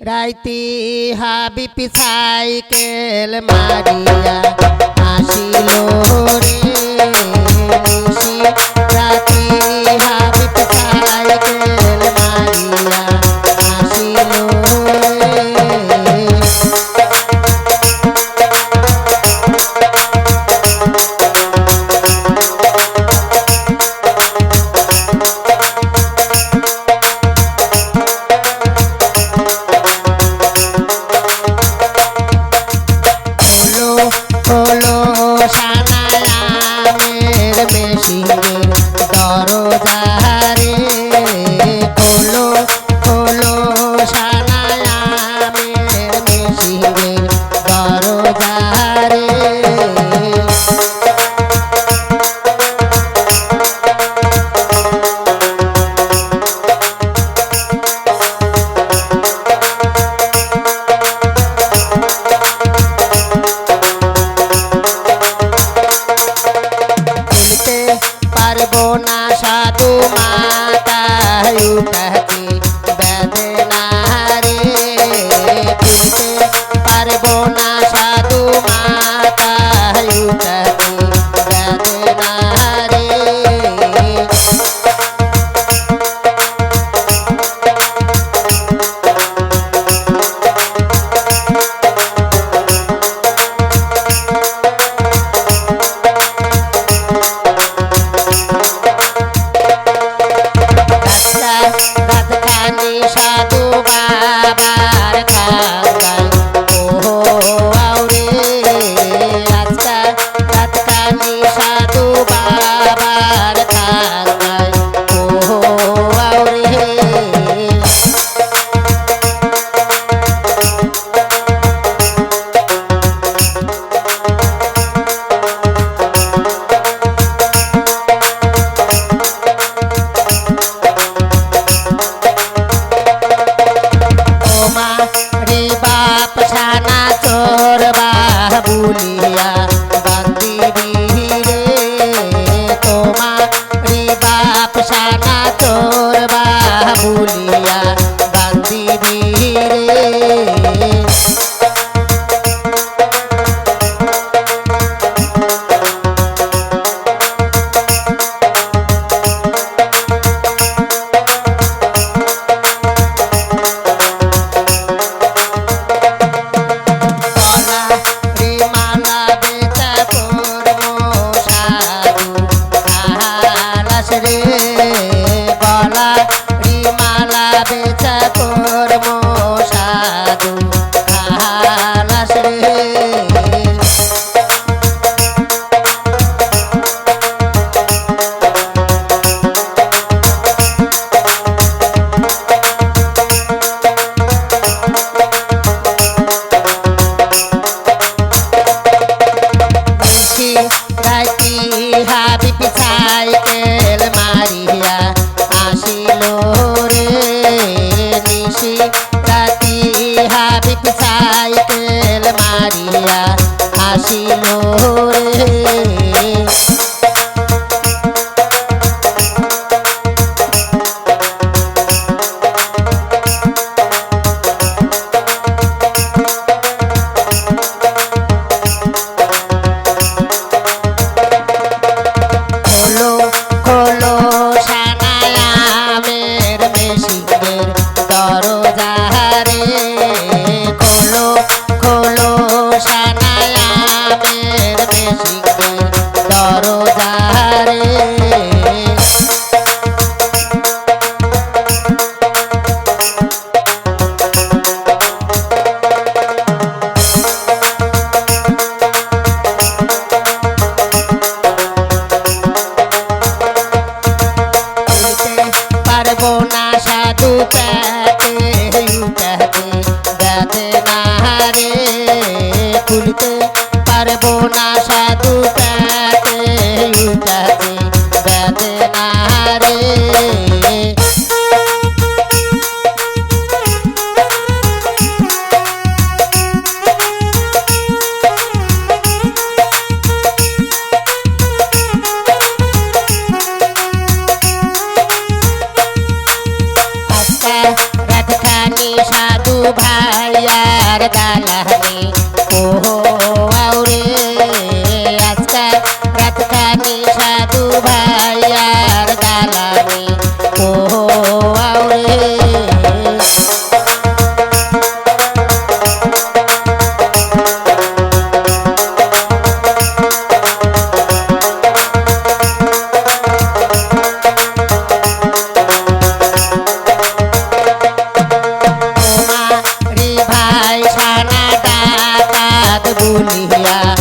রাইতি হাবি পিসাই কেল মারিয়া আসিল রে সাধু মাতা লুটাতে বলি। ছিল কাজে কাজে না রে। সাধু ভাইয়ার দালানি দুনিয়া